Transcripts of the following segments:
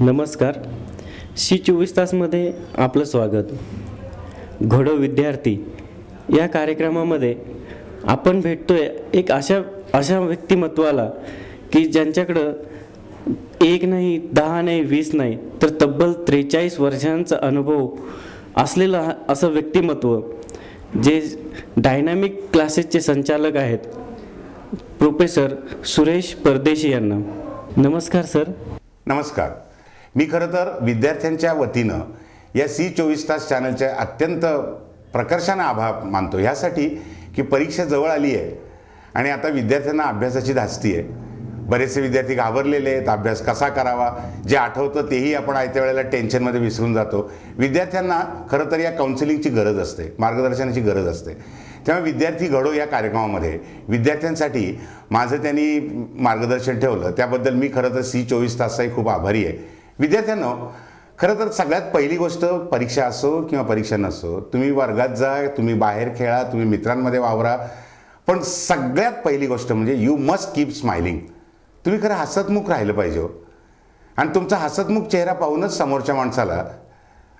नमस्कार. शी चोवीस तासमध्ये आपलं स्वागत. घोडो विद्यार्थी या कार्यक्रमामध्ये आपण भेटतोय एक अशा अशा व्यक्तिमत्वाला की ज्यांच्याकडं एक नाही दहा नाही वीस नाही तर तब्बल त्रेचाळीस वर्षांचा अनुभव असलेलं हा- असं व्यक्तिमत्व जे डायनामिक क्लासेसचे संचालक आहेत प्रोफेसर सुरेश परदेशी यांना. नमस्कार सर. नमस्कार. मी खरं तर विद्यार्थ्यांच्या वतीनं या सी चोवीस तास चॅनलचे अत्यंत प्रकर्षानं आभार मानतो. ह्यासाठी की परीक्षा जवळ आली आहे आणि आता विद्यार्थ्यांना अभ्यासाची धास्ती आहे. बरेचसे विद्यार्थी घाबरलेले आहेत अभ्यास कसा करावा जे आठवतं तेही आपण आयत्या वेळेला टेन्शनमध्ये विसरून जातो. विद्यार्थ्यांना खरं तर या काउन्सिलिंगची गरज असते मार्गदर्शनाची गरज असते. त्यामुळे विद्यार्थी घडो या कार्यक्रमामध्ये. विद्यार्थ्यांसाठी माझं त्यांनी मार्गदर्शन ठेवलं. त्याबद्दल मी खरं तर सी चोवीस तासचाही खूप आभारी आहे. विद्यार्थ्यांनो खरं तर सगळ्यात पहिली गोष्ट परीक्षा असो किंवा परीक्षा नसो तुम्ही वर्गात जा तुम्ही बाहेर खेळा तुम्ही मित्रांमध्ये वावरा. पण सगळ्यात पहिली गोष्ट म्हणजे यू मस्ट कीप स्माइलिंग तुम्ही खरं हसतमुख राहिलं पाहिजे हो. आणि तुमचा हसतमुख चेहरा पाहूनच समोरच्या माणसाला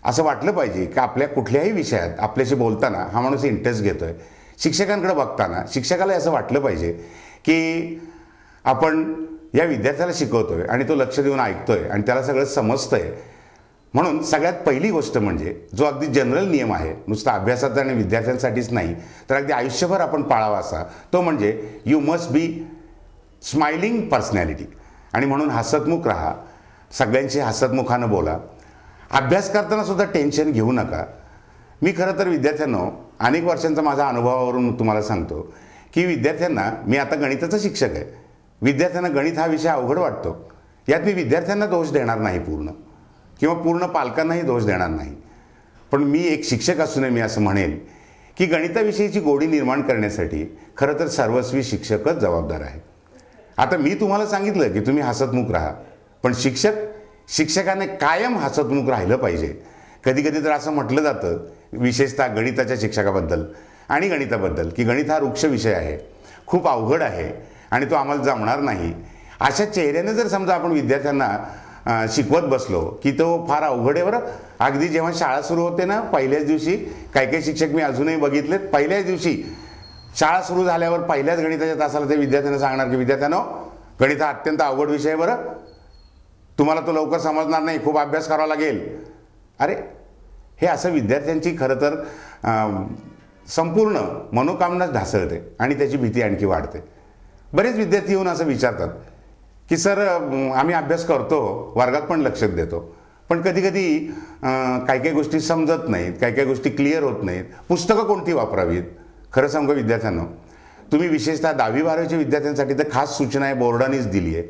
असं वाटलं पाहिजे की आपल्या कुठल्याही विषयात आपल्याशी बोलताना हा माणूस इंटरेस्ट घेतो आहे शिक्षकांकडे बघताना शिक्षकाला असं वाटलं पाहिजे की आपण या विद्यार्थ्याला शिकवतोय आणि तो लक्ष देऊन ऐकतोय आणि त्याला सगळं समजतंय. म्हणून सगळ्यात पहिली गोष्ट म्हणजे जो अगदी जनरल नियम आहे नुसता अभ्यासाचा आणि विद्यार्थ्यांसाठीच नाही तर अगदी आयुष्यभर आपण पाळावा असा तो म्हणजे you must be smiling personality आणि म्हणून हसतमुख राहा. सगळ्यांशी हसतमुखानं बोला. अभ्यास करताना सुद्धा टेन्शन घेऊ नका. मी खरं तर विद्यार्थ्यांनो अनेक वर्षांचा माझा अनुभवावरून तुम्हाला सांगतो की विद्यार्थ्यांना मी आता गणिताचा शिक्षक आहे विद्यार्थ्यांना गणित हा विषय अवघड वाटतो. यात मी विद्यार्थ्यांना दोष देणार नाही पूर्ण. किंवा पूर्ण पालकांनाही दोष देणार नाही. पण मी एक शिक्षक असूनही मी असं म्हणेन की गणिताविषयीची गोडी निर्माण करण्यासाठी खरं तर सर्वस्वी शिक्षकच जबाबदार आहे आता मी तुम्हाला सांगितलं की तुम्ही हसतमुख राहा. पण शिक्षक शिक्षकाने कायम हसतमुख राहिलं पाहिजे. कधी कधी तर असं म्हटलं जातं विशेषतः गणिताच्या शिक्षकाबद्दल आणि गणिताबद्दल की गणित हा वृक्ष विषय आहे. खूप अवघड आहे. आणि तो आम्हाला जमणार नाही. अशा चेहऱ्याने जर समजा आपण विद्यार्थ्यांना शिकवत बसलो की तो फार अवघड आहे बरं. अगदी जेव्हा शाळा सुरू होते ना पहिल्याच दिवशी काही काही शिक्षक मी अजूनही बघितलेत पहिल्याच दिवशी शाळा सुरू झाल्यावर पहिल्याच गणिताच्या तासाला ते विद्यार्थ्यांना सांगणार की विद्यार्थ्यांनो गणित हा अत्यंत अवघड विषय आहे बरं. तुम्हाला तो लवकर समजणार नाही खूप अभ्यास करावा लागेल. अरे हे असं विद्यार्थ्यांची खरं तर संपूर्ण मनोकामनाच ढासळते आणि त्याची भीती आणखी वाढते. बरेच विद्यार्थी येऊन असं विचारतात की सर आम्ही अभ्यास करतो वर्गात पण लक्ष देतो. पण कधी कधी काही काही गोष्टी समजत नाहीत काही काही गोष्टी क्लिअर होत नाहीत. पुस्तकं कोणती वापरावीत? खरं सांगू विद्यार्थ्यांना? तुम्ही विशेषतः दहावी बारावीच्या विद्यार्थ्यांसाठी तर खास सूचना आहे बोर्डानेच दिली आहे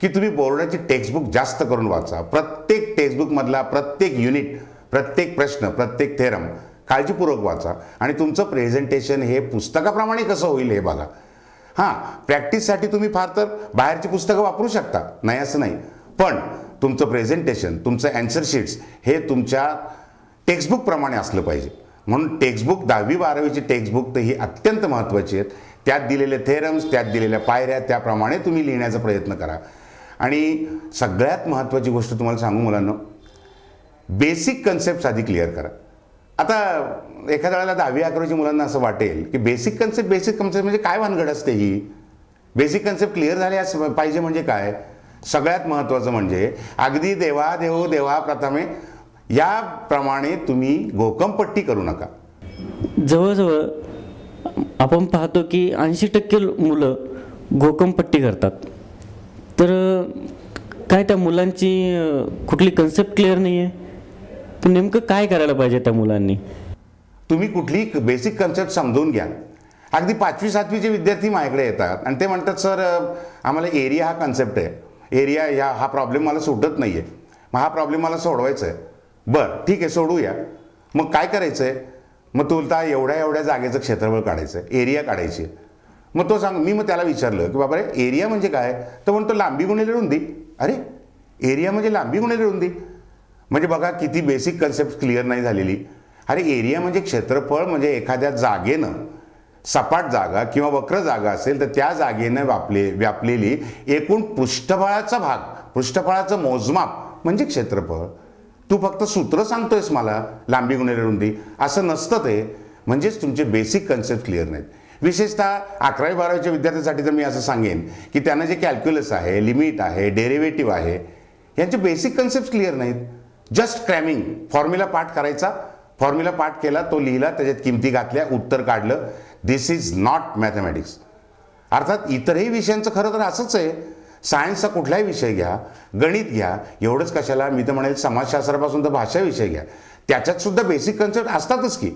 की तुम्ही बोर्डाची टेक्स्टबुक जास्त करून वाचा. प्रत्येक टेक्स्टबुकमधला प्रत्येक युनिट प्रत्येक प्रश्न प्रत्येक थेरम काळजीपूर्वक वाचा. आणि तुमचं प्रेझेंटेशन हे पुस्तकाप्रमाणे कसं होईल हे बघा. हां प्रॅक्टिससाठी तुम्ही फार तर बाहेरची पुस्तकं वापरू शकता. नाही असं नाही. पण तुमचं प्रेझेंटेशन तुमचं अँसर शीट्स हे तुमच्या टेक्स्टबुकप्रमाणे असलं पाहिजे. म्हणून टेक्स्टबुक दहावी बारावीची टेक्स्टबुक तर ही अत्यंत महत्त्वाची आहेत. त्यात दिलेले थेरम्स त्यात दिलेल्या पायऱ्या त्याप्रमाणे तुम्ही लिहिण्याचा प्रयत्न करा. आणि सगळ्यात महत्त्वाची गोष्ट तुम्हाला सांगू मुलांना बेसिक कन्सेप्ट आधी क्लिअर करा. आता एखाद्या वेळेला दहावी अकरावीची मुलांना असं वाटेल की बेसिक कन्सेप्ट बेसिक कन्सेप्ट म्हणजे काय भानगड असते ही? बेसिक कन्सेप्ट क्लिअर झाले असं पाहिजे म्हणजे काय? सगळ्यात महत्त्वाचं म्हणजे अगदी देवा देव देवा प्रथमे याप्रमाणे तुम्ही घोकमपट्टी करू नका. जवळजवळ आपण पाहतो की ऐंशी टक्के मुलं घोकमपट्टी करतात. तर काय त्या मुलांची कुठली कन्सेप्ट क्लिअर नाही आहे तर नेमकं काय करायला पाहिजे त्या मुलांनी? तुम्ही कुठली बेसिक कन्सेप्ट समजून घ्या. अगदी पाचवी सातवीचे विद्यार्थी माझ्याकडे येतात आणि ते म्हणतात सर आम्हाला एरिया हा कन्सेप्ट आहे. एरिया ह्या हा प्रॉब्लेम मला सुटत नाही आहे मग हा प्रॉब्लेम मला सोडवायचा आहे बरं ठीक आहे सोडूया. मग काय करायचं आहे मग तुला एवढ्या एवढ्या जागेचं क्षेत्रफळ काढायचं आहे एरिया काढायची आहे. मग तो सांग मी मग त्याला विचारलं की बाबा रे एरिया म्हणजे काय? तर म्हणतो लांबी गुणिले रुंदी अरे एरिया म्हणजे लांबी गुणिले रुंदी म्हणजे बघा किती बेसिक कन्सेप्ट क्लिअर नाही झालेली. अरे एरिया म्हणजे क्षेत्रफळ म्हणजे एखाद्या जागेनं. सपाट जागा किंवा वक्र जागा असेल तर त्या जागेनं व्यापले व्यापलेली एकूण पृष्ठफळाचा भाग पृष्ठफळाचं मोजमाप म्हणजे क्षेत्रफळ. तू फक्त सूत्र सांगतोयस मला लांबी गुणिले रुंदी. असं नसतं ते. म्हणजेच तुमचे बेसिक कन्सेप्ट क्लिअर नाहीत. विशेषतः अकरावी बारावीच्या विद्यार्थ्यांसाठी तर मी असं सांगेन की त्यांना जे कॅल्क्युलस आहे लिमिट आहे डेरिव्हेटिव्ह आहे यांचे बेसिक कन्सेप्ट क्लिअर नाहीत. जस्ट क्रॅमिंग फॉर्म्युला पाठ करायचा. फॉर्म्युला पाठ केला तो लिहिला त्याच्यात किमती घातल्या उत्तर काढलं. दिस इज नॉट मॅथमॅटिक्स अर्थात इतरही विषयांचं खरं तर असंच आहे. सायन्सचा कुठलाही विषय घ्या गणित घ्या एवढंच कशाला मी तर म्हणेल समाजशास्त्रापासून तर भाषा विषय घ्या. त्याच्यात सुद्धा बेसिक कन्सेप्ट असतातच की.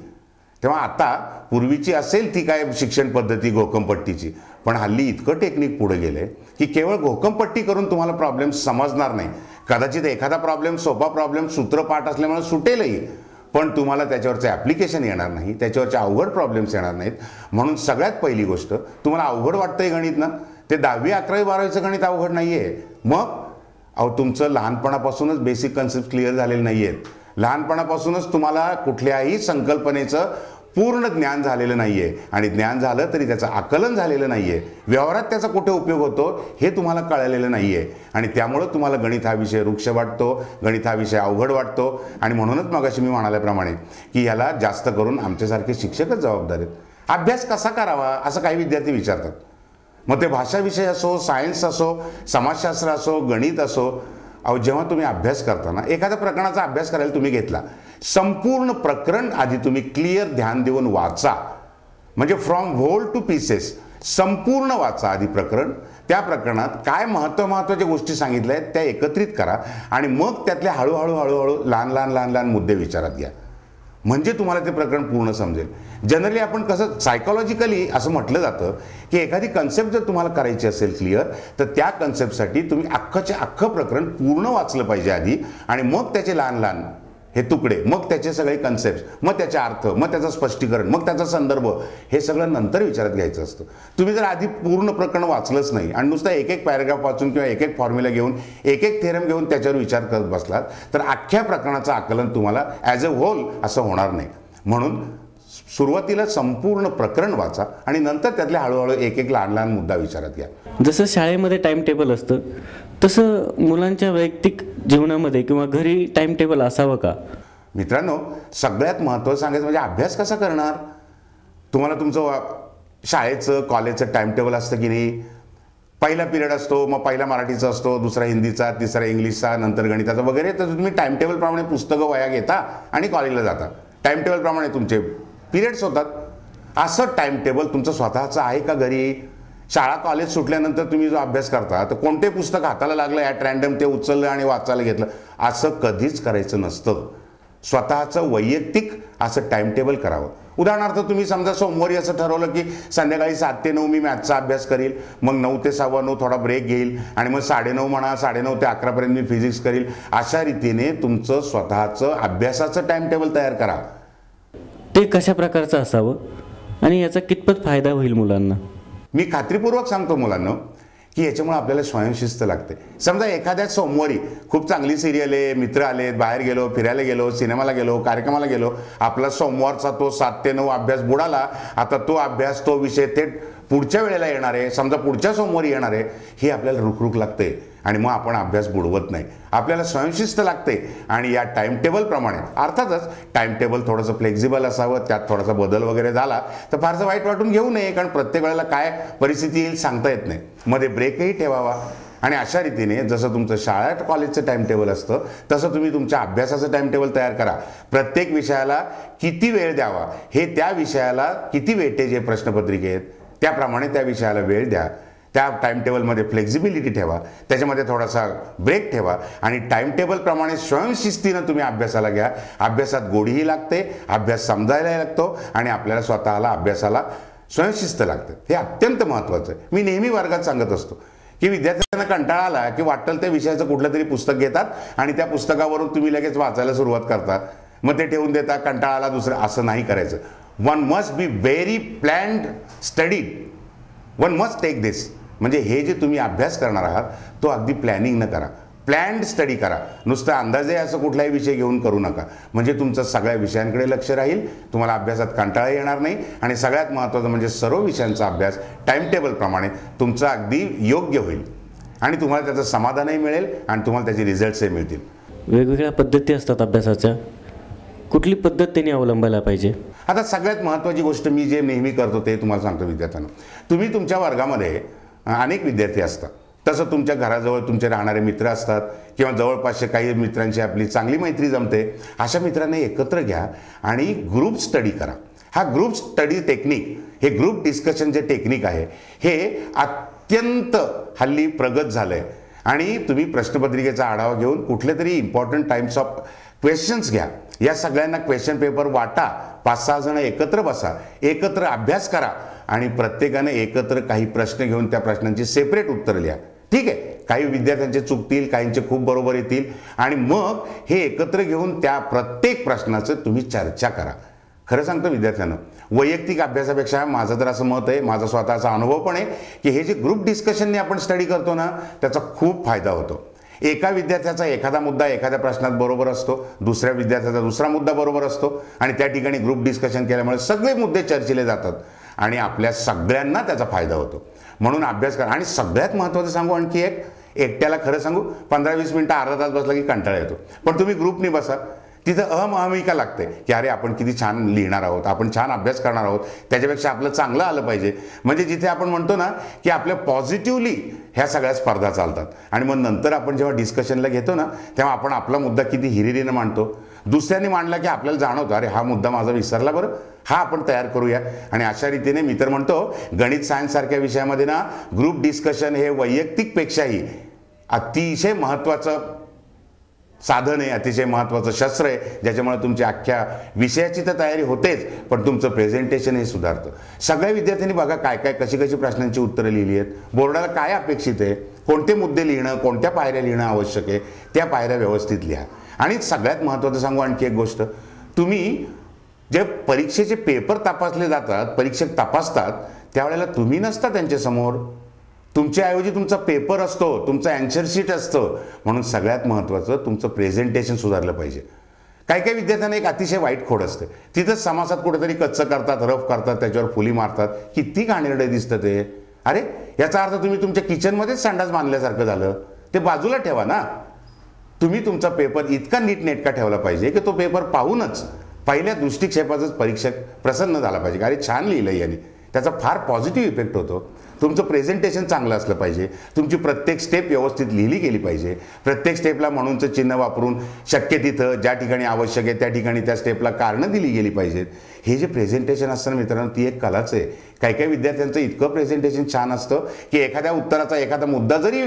तेव्हा आता पूर्वीची असेल ती काय शिक्षण पद्धती घोकमपट्टीची. पण हल्ली इतकं टेक्निक पुढे गेले की केवळ घोकमपट्टी करून तुम्हाला प्रॉब्लेम समजणार नाही. कदाचित एखादा प्रॉब्लेम सोपा प्रॉब्लेम सूत्रपाठ असल्यामुळे सुटेलही. पण तुम्हाला त्याच्यावरचं ॲप्लिकेशन येणार नाही त्याच्यावरचे अवघड प्रॉब्लेम्स येणार नाहीत. म्हणून सगळ्यात पहिली गोष्ट तुम्हाला अवघड वाटतंय गणित ना? ते दहावी अकरावी बारावीचं गणित अवघड नाही आहे मग? अहो तुमचं लहानपणापासूनच बेसिक कन्सेप्ट क्लिअर झालेले नाही आहेत लहानपणापासूनच तुम्हाला कुठल्याही संकल्पनेचं पूर्ण ज्ञान झालेलं नाही आहे आणि ज्ञान झालं तरी त्याचं आकलन झालेलं नाही आहे व्यवहारात त्याचा कुठे उपयोग होतो हे तुम्हाला कळलेलं नाही आहे आणि त्यामुळं तुम्हाला गणित हा विषय वृक्ष वाटतो गणित हा विषय अवघड वाटतो. आणि म्हणूनच मगाशी मी म्हणाल्याप्रमाणे की याला जास्त करून आमच्यासारखे शिक्षकच जबाबदार आहेत. अभ्यास कसा करावा असं काही विद्यार्थी विचारतात. मग ते भाषा विषय असो सायन्स असो समाजशास्त्र असो गणित असो अहो जेव्हा तुम्ही अभ्यास करताना एखाद्या प्रकरणाचा अभ्यास करायला तुम्ही घेतला संपूर्ण प्रकरण आधी तुम्ही क्लिअर ध्यान देऊन वाचा. म्हणजे फ्रॉम व्होल टू पीसेस संपूर्ण वाचा आधी प्रकरण. त्या प्रकरणात काय महत्त्व महत्त्वाच्या गोष्टी सांगितल्या आहेत त्या एकत्रित करा. आणि मग त्यातले हळूहळू हळूहळू लहान लहान लहान लहान मुद्दे विचारात घ्या. म्हणजे तुम्हाला ते प्रकरण पूर्ण समजेल. जनरली आपण कसं सायकॉलॉजिकली असं म्हटलं जातं की एखादी कन्सेप्ट जर तुम्हाला करायची असेल क्लिअर तर त्या कन्सेप्टसाठी तुम्ही अख्खंच्या अख्खं प्रकरण पूर्ण वाचलं पाहिजे आधी. आणि मग त्याचे लहान लहान हे तुकडे मग त्याचे सगळे कन्सेप्ट मग त्याचे अर्थ मग त्याचं स्पष्टीकरण मग त्याचा संदर्भ हे सगळं नंतर विचारात घ्यायचं असतं. तुम्ही जर आधी पूर्ण प्रकरण वाचलंच नाही आणि नुसतं एक एक पॅरेग्राफ वाचून किंवा एक एक फॉर्म्युला घेऊन एक एक थेरम घेऊन त्याच्यावर विचार करत बसलात तर अख्ख्या प्रकरणाचं आकलन तुम्हाला ॲज अ होल असं होणार नाही. म्हणून सुरुवातीला संपूर्ण प्रकरण वाचा आणि नंतर त्यातल्या हळूहळू एक एक लहान लहान मुद्दा विचारात घ्या. जसं शाळेमध्ये टाइम टेबल असतं तसं मुलांच्या वैयक्तिक जीवनामध्ये किंवा घरी टाइम टेबल असावं का? मित्रांनो सगळ्यात महत्त्वाचं सांगायचं म्हणजे अभ्यास कसा करणार? तुम्हाला तुमचं शाळेचं कॉलेजचं टाइम टेबल असतं की नाही? पहिला पिरियड असतो मग पहिला मराठीचा असतो दुसरा हिंदीचा तिसरा इंग्लिशचा नंतर गणिताचा वगैरे. तर तुम्ही टाइम टेबलप्रमाणे पुस्तकं वया घेता आणि कॉलेजला जाता. टाइम टेबलप्रमाणे तुमचे पिरियड्स होतात. असं टाइम टेबल तुमचं स्वतःचं आहे का घरी? शाळा कॉलेज सुटल्यानंतर तुम्ही जो अभ्यास करता तर कोणते पुस्तक हाताला लागलं ॲट रँडम ते उचललं आणि वाचायला घेतलं? असं कधीच करायचं नसतं. स्वतःचं वैयक्तिक असं टाइम टेबल करावं. उदाहरणार्थ तुम्ही समजा सोमवारी असं ठरवलं की संध्याकाळी सात ते नऊ मी मॅथचा अभ्यास करील मग नऊ ते सव्वा नऊ थोडा ब्रेक घेईल आणि मग साडेनऊ म्हणा साडेनऊ ते अकरापर्यंत मी फिजिक्स करील अशा रीतीने तुमचं स्वतःचं अभ्यासाचं टाइम टेबल तयार करा. ते कशा प्रकारचं असावं? आणि याचा कितपत फायदा होईल मुलांना? मी खात्रीपूर्वक सांगतो मुलांना की याच्यामुळे आपल्याला स्वयंशिस्त लागते. समजा एखाद्या सोमवारी खूप चांगली सिरियल आहे मित्र आलेत बाहेर गेलो फिरायला गेलो सिनेमाला गेलो कार्यक्रमाला गेलो आपला सोमवारचा तो सात ते नऊ अभ्यास बुडाला आता तो अभ्यास तो विषय थेट पुढच्या वेळेला येणार आहे. समजा पुढच्या सोमवारी येणार आहे ही आपल्याला रुखरुख लागते आणि मग आपण अभ्यास बुडवत नाही. आपल्याला स्वयंशिस्त लागते. आणि या टाईमटेबलप्रमाणे अर्थातच टाईमटेबल थोडंसं फ्लेक्झिबल असावं त्यात थोडासा बदल वगैरे झाला तर फारसं वाईट वाटून घेऊ नये कारण प्रत्येक वेळेला काय परिस्थिती येईल सांगता येत नाही. मध्ये ब्रेकही ठेवावा. आणि अशा रीतीने जसं तुमचं शाळा कॉलेजचं टाइमटेबल असतं तसं तुम्ही तुमच्या अभ्यासाचं टाइमटेबल तयार करा. प्रत्येक विषयाला किती वेळ द्यावा हे त्या विषयाला किती वेटेज आहे प्रश्नपत्रिकेत त्याप्रमाणे त्या विषयाला वेळ द्या. त्या टाईम टेबलमध्ये फ्लेक्झिबिलिटी ठेवा. त्याच्यामध्ये थोडासा ब्रेक ठेवा. आणि टाईमटेबलप्रमाणे स्वयंशिस्तीनं तुम्ही अभ्यासाला घ्या. अभ्यासात गोडीही लागते अभ्यास समजायलाही लागतो आणि आपल्याला स्वतःला अभ्यासाला स्वयंशिस्त लागते. हे अत्यंत महत्त्वाचं आहे. मी नेहमी वर्गात सांगत असतो की विद्यार्थ्यांना कंटाळा आला की वाटेल त्या विषयाचं कुठलं तरी पुस्तक घेतात आणि त्या पुस्तकावरून तुम्ही लगेच वाचायला सुरुवात करता. मग ते ठेवून देता कंटाळा आला दुसरं असं नाही करायचं. One must be very planned study one must take this म्हणजे हे जे तुम्ही अभ्यास करणार आहात तो अगदी प्लॅनिंग न करा. प्लॅन्ड स्टडी करा. नुसतं अंदाजे असं कुठलाही विषय घेऊन करू नका. म्हणजे तुमचं सगळ्या विषयांकडे लक्ष राहील तुम्हाला अभ्यासात कंटाळा येणार नाही आणि सगळ्यात महत्त्वाचं म्हणजे सर्व विषयांचा अभ्यास टाईम टेबलप्रमाणे तुमचा अगदी योग्य होईल. आणि तुम्हाला त्याचं समाधानही मिळेल आणि तुम्हाला त्याचे रिझल्ट्सही मिळतील. वेगवेगळ्या पद्धती असतात अभ्यासाच्या. कुठली पद्धत त्यांनी अवलंबायला पाहिजे? आता सगळ्यात महत्त्वाची गोष्ट मी जे नेहमी करतो ते तुम्हाला सांगतो विद्यार्थ्यांना. तुम्ही तुमच्या वर्गामध्ये अनेक विद्यार्थी असतात. तसं तुमच्या घराजवळ तुमचे राहणारे मित्र असतात किंवा जवळपासचे काही मित्रांची आपली चांगली मैत्री जमते अशा मित्रांना एकत्र घ्या आणि ग्रुप स्टडी करा. हा ग्रुप स्टडी टेक्निक हे ग्रुप डिस्कशन जे टेक्निक आहे हे अत्यंत हल्ली प्रगत झालं आहे आणि तुम्ही प्रश्नपत्रिकेचा आढावा घेऊन कुठले तरी इम्पॉर्टंट टाईम्स ऑफ क्वेश्चन्स घ्या. या सगळ्यांना क्वेश्चन पेपर वाटा पाच सहा जण एकत्र बसा एकत्र अभ्यास करा. आणि प्रत्येकाने एकत्र काही प्रश्न घेऊन त्या प्रश्नांची सेपरेट उत्तर लिहा. ठीक आहे? काही विद्यार्थ्यांचे चुकतील काहींचे खूप बरोबर येतील. आणि मग हे एकत्र घेऊन त्या प्रत्येक प्रश्नाचं तुम्ही चर्चा करा. खरं सांगतो विद्यार्थ्यांना वैयक्तिक अभ्यासापेक्षा माझं तर असं मत आहे माझा स्वतःचा अनुभव पण आहे की हे जे ग्रुप डिस्कशनने आपण स्टडी करतो ना त्याचा खूप फायदा होतो. एका विद्यार्थ्याचा एखादा मुद्दा एखाद्या प्रश्नात बरोबर असतो दुसऱ्या विद्यार्थ्याचा दुसरा मुद्दा बरोबर असतो आणि त्या ठिकाणी ग्रुप डिस्कशन केल्यामुळे सगळे मुद्दे चर्चिले जातात. आणि आपल्या सगळ्यांना त्याचा फायदा होतो. म्हणून अभ्यास करा. आणि सगळ्यात महत्त्वाचं सांगू आणखी एक. एकट्याला खरं सांगू पंधरा वीस मिनटं अर्धा तास बसला की कंटाळा येतो. पण तुम्ही ग्रुपनी बसा. तिथं अहमहमिका लागते. की अरे आपण किती छान लिहिणार आहोत आपण छान अभ्यास करणार आहोत. त्याच्यापेक्षा आपलं चांगलं आलं पाहिजे. म्हणजे जिथे आपण म्हणतो ना की आपल्या पॉझिटिव्हली ह्या सगळ्या स्पर्धा चालतात. आणि मग नंतर आपण जेव्हा डिस्कशनला घेतो ना तेव्हा आपण आपला मुद्दा किती हिरिरीनं मांडतो. दुसऱ्यांनी मांडला की आपल्याला जाणवतो अरे हा मुद्दा माझा विसरला बरं हा आपण तयार करूया. आणि अशा रीतीने मी तर म्हणतो गणित सायन्ससारख्या विषयामध्ये ना ग्रुप डिस्कशन हे वैयक्तिकपेक्षाही अतिशय महत्त्वाचं साधन आहे अतिशय महत्त्वाचं शस्त्र आहे ज्याच्यामुळे तुमच्या अख्ख्या विषयाची तर तयारी होतेच पण तुमचं प्रेझेंटेशन हे सुधारतं. सगळ्या विद्यार्थ्यांनी बघा काय काय कशी कशी प्रश्नांची उत्तरं लिहिली आहेत. बोर्डाला काय अपेक्षित आहे? कोणते मुद्दे लिहिणं कोणत्या पायऱ्या लिहिणं आवश्यक आहे? त्या पायऱ्या व्यवस्थित लिहा. आणि सगळ्यात महत्त्वाचं सांगू आणखी एक गोष्ट. तुम्ही जे परीक्षेचे पेपर तपासले जातात परीक्षक तपासतात त्यावेळेला तुम्ही नसता त्यांच्यासमोर. तुमच्याऐवजी तुमचा पेपर असतो तुमचं अँसर शीट असतं. म्हणून सगळ्यात महत्त्वाचं तुमचं प्रेझेंटेशन सुधारलं पाहिजे. काही काही विद्यार्थ्यांना एक अतिशय वाईट खोड असते. तिथंच समासात कुठेतरी कच्चं करतात रफ करतात त्याच्यावर फुली मारतात. किती घाणेरडे दिसतं ते. अरे याचा अर्थ तुम्ही तुमच्या किचनमध्येच संडास बांधल्यासारखं झालं. ते बाजूला ठेवा ना. तुम्ही तुमचा पेपर इतका नीटनेटका ठेवला पाहिजे की तो पेपर पाहूनच पहिल्या दृष्टिक्षेपाचंच परीक्षक प्रसन्न झाला पाहिजे. अरे छान लिहिलं यांनी. त्याचा फार पॉझिटिव्ह इफेक्ट होतो. तुमचं प्रेझेंटेशन चांगलं असलं पाहिजे. तुमची प्रत्येक स्टेप व्यवस्थित लिहिली गेली पाहिजे. प्रत्येक स्टेपला म्हणूनचं चिन्ह वापरून शक्य तिथं ज्या ठिकाणी आवश्यक आहे त्या ठिकाणी त्या स्टेपला कारणं दिली गेली पाहिजेत. हे जे प्रेझेंटेशन असतं ना मित्रांनो ती एक कलाच आहे. काही काही विद्यार्थ्यांचं इतकं प्रेझेंटेशन छान असतं की एखाद्या उत्तराचा एखादा मुद्दा जरी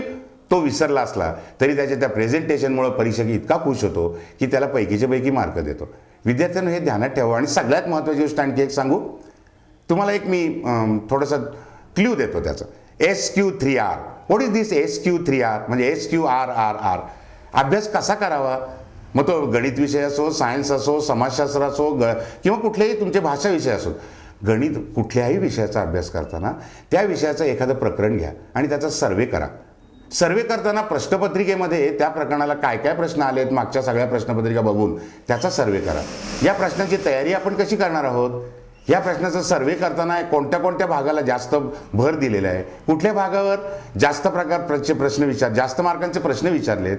तो विसरला असला तरी त्याच्या त्या प्रेझेंटेशनमुळे परीक्षक इतका खुश होतो की त्याला पैकीच्या पैकी मार्क देतो. विद्यार्थ्यांना हे ध्यानात ठेवा. आणि सगळ्यात महत्त्वाची गोष्ट आणखी एक सांगू. तुम्हाला एक मी थोडंसं क्ल्यू देतो त्याचं. S Q three R what is this S Q three R म्हणजे S Q R R R अभ्यास कसा करावा? मग तो गणित विषय असो सायन्स असो समाजशास्त्र असो ग किंवा कुठलेही तुमचे भाषा विषय असो. गणित कुठल्याही विषयाचा अभ्यास करताना त्या विषयाचं एखादं प्रकरण घ्या आणि त्याचा सर्वे करा. सर्वे करताना प्रश्नपत्रिकेमध्ये त्या प्रकरणाला काय काय प्रश्न आले आहेत मागच्या सगळ्या प्रश्नपत्रिका बघून त्याचा सर्वे करा. या प्रश्नाची तयारी आपण कशी करणार आहोत? या प्रश्नाचा सर्वे करताना कोणत्या कोणत्या भागाला जास्त भर दिलेला आहे? कुठल्या भागावर जास्त प्रकारचे प्रश्न विचार जास्त मार्कांचे प्रश्न विचारलेत?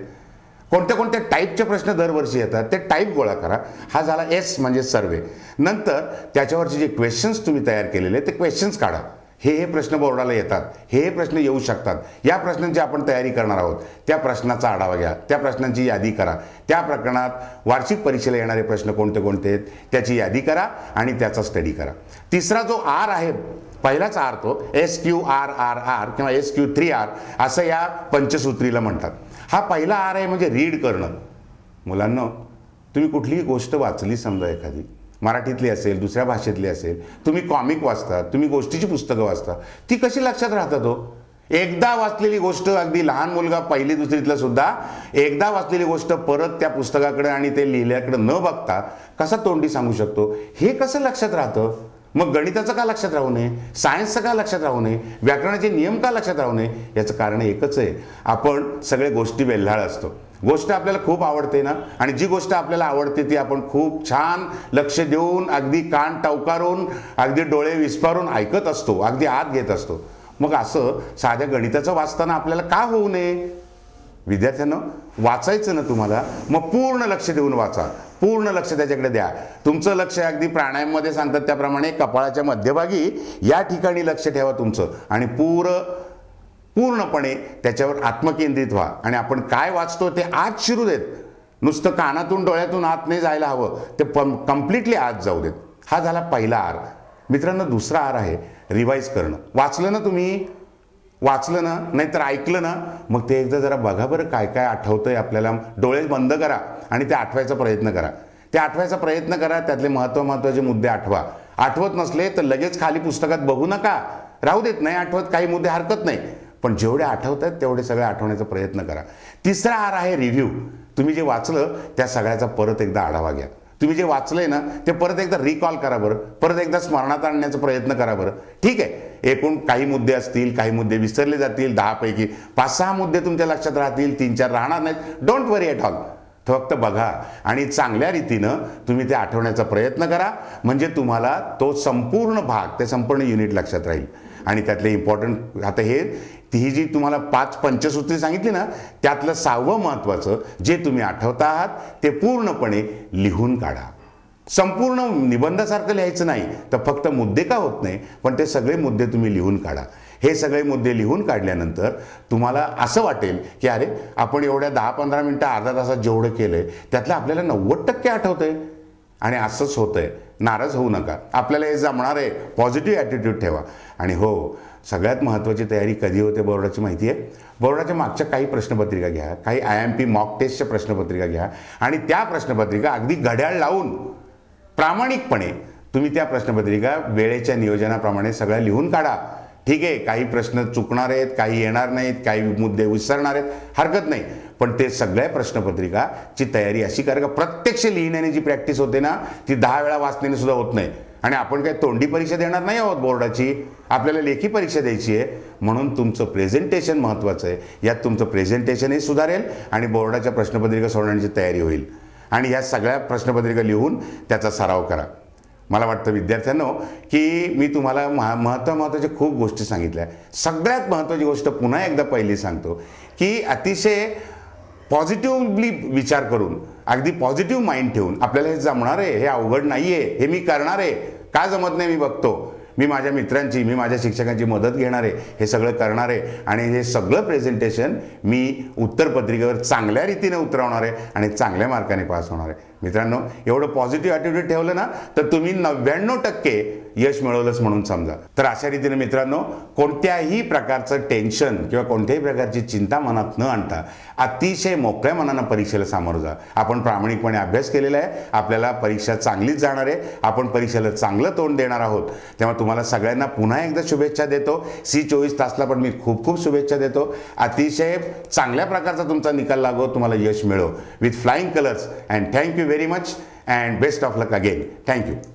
कोणत्या कोणत्या टाईपचे प्रश्न दरवर्षी येतात? ते टाईप गोळा करा. हा झाला एस म्हणजे सर्वे. नंतर त्याच्यावरचे जे क्वेश्चन्स तुम्ही तयार केलेले ते क्वेश्चन्स काढा. हे हे प्रश्न बोर्डाला येतात हे हे प्रश्न येऊ शकतात. या प्रश्नांची आपण तयारी करणार आहोत. त्या प्रश्नाचा आढावा घ्या त्या प्रश्नांची यादी करा. त्या प्रकरणात वार्षिक परीक्षेला येणारे प्रश्न कोणते कोणते आहेत त्याची यादी करा आणि त्याचा स्टडी करा. तिसरा जो आर आहे पहिलाच आर तो S Q R R R किंवा एस क्यू थ्री आर असं या पंचसूत्रीला म्हणतात. हा पहिला आर आहे म्हणजे रीड करणं. मुलांना तुम्ही कुठलीही गोष्ट वाचली समजा एखादी मराठीतली असेल दुसऱ्या भाषेतली असेल तुम्ही कॉमिक वाचता तुम्ही गोष्टीची पुस्तकं वाचता ती कशी लक्षात राहतात हो एकदा वाचलेली गोष्ट अगदी लहान मुलगा पहिली दुसरीतला सुद्धा एकदा वाचलेली गोष्ट परत त्या पुस्तकाकडे आणि ते लिहिल्याकडे न बघता कसा तोंडी सांगू शकतो? हे कसं लक्षात राहतं? मग गणिताचं का लक्षात राहू नये? सायन्सचं का लक्षात राहू नये? व्याकरणाचे नियम का लक्षात राहू नये? याचं कारण एकच आहे. आपण सगळे गोष्टी वेल्हाळ असतो. गोष्ट आपल्याला खूप आवडते ना? आणि जी गोष्ट आपल्याला आवडते ती आपण खूप छान लक्ष देऊन अगदी कान टवकारून अगदी डोळे विस्पारून ऐकत असतो अगदी आत घेत असतो. मग असं साध्या गणिताचं वाचताना आपल्याला का होऊ नये? विद्यार्थ्यांना वाचायचं ना तुम्हाला मग पूर्ण लक्ष देऊन वाचा. पूर्ण लक्ष त्याच्याकडे द्या. तुमचं लक्ष अगदी प्राणायाममध्ये सांगतात त्याप्रमाणे कपाळाच्या मध्यभागी या ठिकाणी लक्ष ठेवा तुमचं. आणि पूर पूर्णपणे त्याच्यावर आत्मकेंद्रित व्हा. आणि आपण काय वाचतो ते आज शिरू देत. नुसतं कानातून डोळ्यातून आत नाही जायला हवं. ते कम्प्लिटली आत जाऊ देत. हा झाला पहिला आर. मित्रांनो दुसरा आर आहे रिवाईज करणं. वाचलं ना तुम्ही? वाचलं ना? नाहीतर ऐकलं ना? मग ते एकदा जरा बघा बरं काय काय आठवतंय आपल्याला. डोळे बंद करा आणि ते आठवायचा प्रयत्न करा. ते आठवायचा प्रयत्न करा त्यातले महत्त्व महत्त्वाचे मुद्दे आठवा. आठवत नसले तर लगेच खाली पुस्तकात बघू नका. राहू देत नाही आठवत काही मुद्दे हरकत नाही. पण जेवढे आठवत आहेत तेवढे सगळे आठवण्याचा प्रयत्न करा. तिसरा आर आहे रिव्ह्यू तुम्ही जे वाचलं त्या सगळ्याचा परत एकदा आढावा घ्या. तुम्ही जे वाचलंय ना ते परत एकदा रिकॉल करा बरं. परत एकदा स्मरणात आणण्याचा प्रयत्न करा बरं. ठीक आहे. एकूण काही मुद्दे असतील काही मुद्दे विसरले जातील दहापैकी पाच सहा मुद्दे तुमच्या लक्षात राहतील तीन चार राहणार नाहीत. डोंट वरी एट ऑल फक्त बघा. आणि चांगल्या रीतीनं तुम्ही ते आठवण्याचा प्रयत्न करा. म्हणजे तुम्हाला तो संपूर्ण भाग ते संपूर्ण युनिट लक्षात राहील. आणि त्यातले इम्पॉर्टंट आता हे ही जी तुम्हाला पाच पंचसूत्री सांगितली ना त्यातलं सहावं महत्त्वाचं जे तुम्ही आठवता आहात ते पूर्णपणे लिहून काढा. संपूर्ण निबंधासारखं लिहायचं नाही तर फक्त मुद्दे का होत नाही पण ते सगळे मुद्दे तुम्ही लिहून काढा. हे सगळे मुद्दे लिहून काढल्यानंतर तुम्हाला असं वाटेल की अरे आपण एवढ्या दहा पंधरा मिनटं अर्धा तासात जेवढं केलंय त्यातलं आपल्याला नव्वद टक्के आठवतंय. आणि असंच होतंय. नाराज होऊ नका. आपल्याला हे जमणार आहे. पॉझिटिव्ह ॲटिट्यूड ठेवा. आणि हो सगळ्यात महत्त्वाची तयारी कधी होते बोर्डाची माहिती आहे? बोर्डाच्या मागच्या काही प्रश्नपत्रिका घ्या काही आय एम पी मॉक टेस्टच्या प्रश्नपत्रिका घ्या आणि त्या प्रश्नपत्रिका अगदी घड्याळ लावून प्रामाणिकपणे तुम्ही त्या प्रश्नपत्रिका वेळेच्या नियोजनाप्रमाणे सगळ्या लिहून काढा. ठीक आहे काही प्रश्न चुकणार आहेत काही येणार नाहीत काही मुद्दे विसरणार आहेत हरकत नाही. पण ते सगळ्या प्रश्नपत्रिकाची तयारी अशी करा का प्रत्यक्ष लिहिण्याने जी प्रॅक्टिस होते ना ती दहा वेळा वाचण्याने सुद्धा होत नाही. आणि आपण काही तोंडी परीक्षा देणार नाही आहोत बोर्डाची? आपल्याला लेखी परीक्षा द्यायची आहे. म्हणून तुमचं प्रेझेंटेशन महत्त्वाचं आहे. यात तुमचं प्रेझेंटेशनही सुधारेल आणि बोर्डाच्या प्रश्नपत्रिका सोडवण्याची तयारी होईल. आणि ह्या सगळ्या प्रश्नपत्रिका लिहून त्याचा सराव करा. मला वाटतं विद्यार्थ्यांनो की मी तुम्हाला महा महत्त्व महत्त्वाच्या खूप गोष्टी सांगितल्या. सगळ्यात महत्त्वाची गोष्ट पुन्हा एकदा पहिली सांगतो की अतिशय पॉझिटिव्हली विचार करून अगदी पॉझिटिव्ह माइंड ठेवून आपल्याला हे जमणार आहे हे अवघड नाही आहे हे मी करणार आहे का जमत नाही मी बघतो? मी माझ्या मित्रांची मी माझ्या शिक्षकांची मदत घेणार आहे हे सगळं करणार आहे आणि हे सगळं प्रेझेंटेशन मी उत्तरपत्रिकेवर चांगल्या रीतीने उतरवणार आहे आणि चांगल्या मार्काने पास होणार. आहे मित्रांनो एवढं पॉझिटिव्ह ॲटिट्यूड ठेवलं ना तर तुम्ही नव्याण्णव टक्के यश मिळवलंच म्हणून समजा. तर अशा रीतीने मित्रांनो कोणत्याही प्रकारचं टेन्शन किंवा कोणत्याही प्रकारची चिंता मनात न आणता अतिशय मोकळ्या मनानं परीक्षेला सामोरं जा. आपण प्रामाणिकपणे अभ्यास केलेला आहे आपल्याला परीक्षा चांगलीच जाणार आहे आपण परीक्षेला चांगलं तोंड देणार आहोत. तेव्हा तुम्हाला सगळ्यांना पुन्हा एकदा शुभेच्छा देतो. सी चोवीस तासला पण मी खूप खूप शुभेच्छा देतो. अतिशय चांगल्या प्रकारचा तुमचा निकाल लागो तुम्हाला यश मिळो. With flying colours and thank you very much and best of luck again. Thank you.